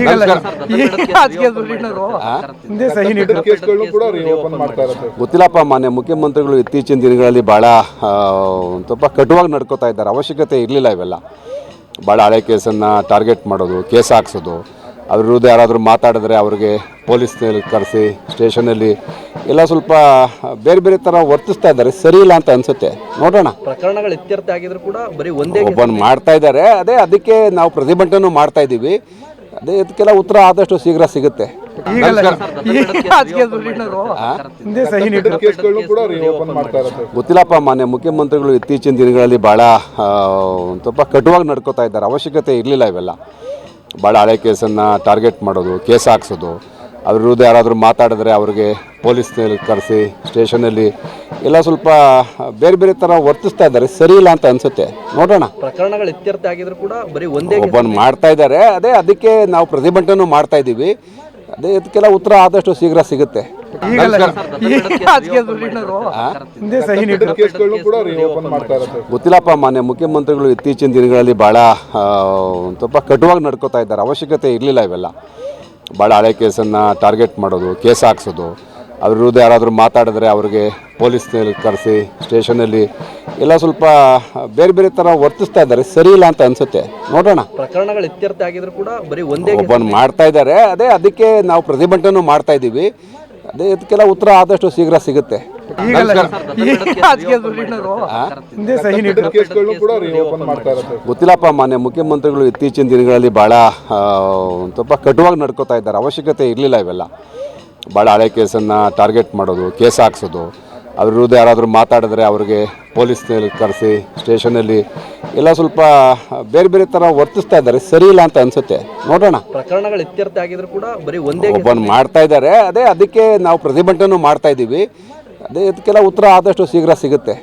ಈಗಲ್ಲ. ಈ ರಾಜಕೀಯ ಧುರೀಣರು ಹಿಂದೆ ಸಹಿ ನೀಡಿದ್ರು ಕೇಸ್ಗಳನ್ನು ಕೂಡ ರಿಓಪನ್ ಮಾಡ್ತಾ ಇರುತ್ತೆ. ಗೊತ್ತಿಲ್ಲಪ್ಪ ಮಾನ್ಯ ಮುಖ್ಯಮಂತ್ರಿಗಳು ಇತ್ತೀಚಿನ ದಿನಗಳಲ್ಲಿ ಭಾಳ ಆ, ಸ್ವಲ್ಪ ಕಟುವಾಗಿ ನಡ್ಕೋತಾ ಇದ್ದಾರೆ. ಅವಶ್ಯಕತೆ ಇರಲಿಲ್ಲ ಇವೆಲ್ಲ. ಭಾಳ ಹಳೆ ಕೇಸನ್ನು ಟಾರ್ಗೆಟ್ ಮಾಡೋದು ಕೇಸ್ ಹಾಕ್ಸೋದು. ಅವ್ರ ವಿರುದ್ಧ ಯಾರಾದರೂ ಮಾತಾಡಿದ್ರೆ ಅವ್ರಿಗೆ ಪೊಲೀಸ್ನಲ್ಲಿ ಕರೆಸಿ ಸ್ಟೇಷನಲ್ಲಿ ಎಲ್ಲ ಸ್ವಲ್ಪ ಬೇರೆ ಬೇರೆ ಥರ ವರ್ತಿಸ್ತಾ ಇದ್ದಾರೆ. ಸರಿ ಇಲ್ಲ ಅಂತ ಅನಿಸುತ್ತೆ. ನೋಡೋಣ. ಪ್ರಕರಣಗಳು ಇತ್ಯರ್ಥ ಆಗಿದ್ರು ಕೂಡ ಬರೀ ಒಂದೇ ಒಬ್ಬನ್ ಮಾಡ್ತಾ ಇದ್ದಾರೆ. ಅದೇ ಅದಕ್ಕೆ ನಾವು ಪ್ರತಿಭಟನೆ ಮಾಡ್ತಾ ಇದ್ದೀವಿ. ಅದೇ ಇದಕ್ಕೆಲ್ಲ ಉತ್ತರ ಆದಷ್ಟು ಶೀಘ್ರ ಸಿಗುತ್ತೆ. ಗೊತ್ತಿಲ್ಲಪ್ಪ ಮಾನ್ಯ ಮುಖ್ಯಮಂತ್ರಿಗಳು ಇತ್ತೀಚಿನ ದಿನಗಳಲ್ಲಿ ಭಾಳ ಸ್ವಲ್ಪ ಕಟುವಾಗಿ ನಡ್ಕೋತಾ ಇದ್ದಾರೆ. ಅವಶ್ಯಕತೆ ಇರಲಿಲ್ಲ ಇವೆಲ್ಲ. ಭಾಳ ಹಳೆ ಕೇಸನ್ನು ಟಾರ್ಗೆಟ್ ಮಾಡೋದು ಕೇಸ್ ಹಾಕ್ಸೋದು. ಅದ್ರ ವಿರುದ್ಧ ಯಾರಾದರೂ ಮಾತಾಡಿದ್ರೆ ಅವ್ರಿಗೆ ಪೊಲೀಸ್ನಲ್ಲಿ ಕರೆಸಿ ಸ್ಟೇಷನಲ್ಲಿ ಎಲ್ಲ ಸ್ವಲ್ಪ ಬೇರೆ ಬೇರೆ ಥರ ವರ್ತಿಸ್ತಾ ಇದ್ದಾರೆ. ಸರಿ ಇಲ್ಲ ಅಂತ ಅನಿಸುತ್ತೆ. ನೋಡೋಣ. ಪ್ರಕರಣಗಳು ಇತ್ಯರ್ಥ ಆಗಿದ್ರು ಕೂಡ ಬರೀ ಒಂದೇ ಒಬ್ಬನ್ ಮಾಡ್ತಾ ಇದ್ದಾರೆ. ಅದೇ ಅದಕ್ಕೆ ನಾವು ಪ್ರತಿಭಟನೆ ಮಾಡ್ತಾ ಇದ್ದೀವಿ. ಅದೇ ಇದಕ್ಕೆಲ್ಲ ಉತ್ತರ ಆದಷ್ಟು ಶೀಘ್ರ ಸಿಗುತ್ತೆ. ಗೊತ್ತಿಲ್ಲಪ್ಪ ಮಾನ್ಯ ಮುಖ್ಯಮಂತ್ರಿಗಳು ಇತ್ತೀಚಿನ ದಿನಗಳಲ್ಲಿ ಭಾಳ ಆ, ಸ್ವಲ್ಪ ಕಟುವಾಗಿ ನಡ್ಕೋತಾ ಇದ್ದಾರೆ. ಅವಶ್ಯಕತೆ ಇರಲಿಲ್ಲ ಇವೆಲ್ಲ. ಭಾಳ ಹಳೆ ಕೇಸನ್ನು ಟಾರ್ಗೆಟ್ ಮಾಡೋದು ಕೇಸ್ ಹಾಕ್ಸೋದು. ಅವ್ರ ವಿರುದ್ಧ ಯಾರಾದರೂ ಮಾತಾಡಿದ್ರೆ ಅವ್ರಿಗೆ ಪೊಲೀಸ್ನಲ್ಲಿ ಕರೆಸಿ ಸ್ಟೇಷನಲ್ಲಿ ಎಲ್ಲ ಸ್ವಲ್ಪ ಬೇರೆ ಬೇರೆ ಥರ ವರ್ತಿಸ್ತಾ ಇದ್ದಾರೆ. ಸರಿ ಇಲ್ಲ ಅಂತ ಅನಿಸುತ್ತೆ. ನೋಡೋಣ. ಪ್ರಕರಣಗಳು ಇತ್ಯರ್ಥ ಆಗಿದ್ರು ಕೂಡ ಬರೀ ಒಂದೇ ಒಬ್ಬನ್ ಮಾಡ್ತಾ ಇದ್ದಾರೆ. ಅದೇ ಅದಕ್ಕೆ ನಾವು ಪ್ರತಿಭಟನೆ ಮಾಡ್ತಾ ಇದ್ದೀವಿ. ಅದೇ ಇದಕ್ಕೆಲ್ಲ ಉತ್ತರ ಆದಷ್ಟು ಶೀಘ್ರ ಸಿಗುತ್ತೆ. ಗೊತ್ತಿಲ್ಲಪ್ಪ ಮಾನ್ಯ ಮುಖ್ಯಮಂತ್ರಿಗಳು ಇತ್ತೀಚಿನ ದಿನಗಳಲ್ಲಿ ಭಾಳ ಸ್ವಲ್ಪ ಕಟುವಾಗಿ ನಡ್ಕೋತಾ ಇದ್ದಾರೆ. ಅವಶ್ಯಕತೆ ಇರಲಿಲ್ಲ ಇವೆಲ್ಲ. ಭಾಳ ಹಳೆ ಕೇಸನ್ನು ಟಾರ್ಗೆಟ್ ಮಾಡೋದು ಕೇಸ್ ಹಾಕ್ಸೋದು. ಅದ್ರ ವಿರುದ್ಧ ಯಾರಾದರೂ ಮಾತಾಡಿದ್ರೆ ಅವ್ರಿಗೆ ಪೊಲೀಸ್ನಲ್ಲಿ ಕರೆಸಿ ಸ್ಟೇಷನಲ್ಲಿ ಎಲ್ಲ ಸ್ವಲ್ಪ ಬೇರೆ ಬೇರೆ ಥರ ವರ್ತಿಸ್ತಾ ಇದ್ದಾರೆ. ಸರಿ ಇಲ್ಲ ಅಂತ ಅನಿಸುತ್ತೆ. ನೋಡೋಣ. ಪ್ರಕರಣಗಳು ಇತ್ಯರ್ಥ ಆಗಿದ್ರು ಕೂಡ ಬರೀ ಒಂದೇ ಒಬ್ಬನ್ ಮಾಡ್ತಾ ಇದ್ದಾರೆ. ಅದೇ ಅದಕ್ಕೆ ನಾವು ಪ್ರತಿಭಟನೆ ಮಾಡ್ತಾ ಇದ್ದೀವಿ. ಅದೇ ಇದಕ್ಕೆಲ್ಲ ಉತ್ತರ ಆದಷ್ಟು ಶೀಘ್ರ ಸಿಗುತ್ತೆ.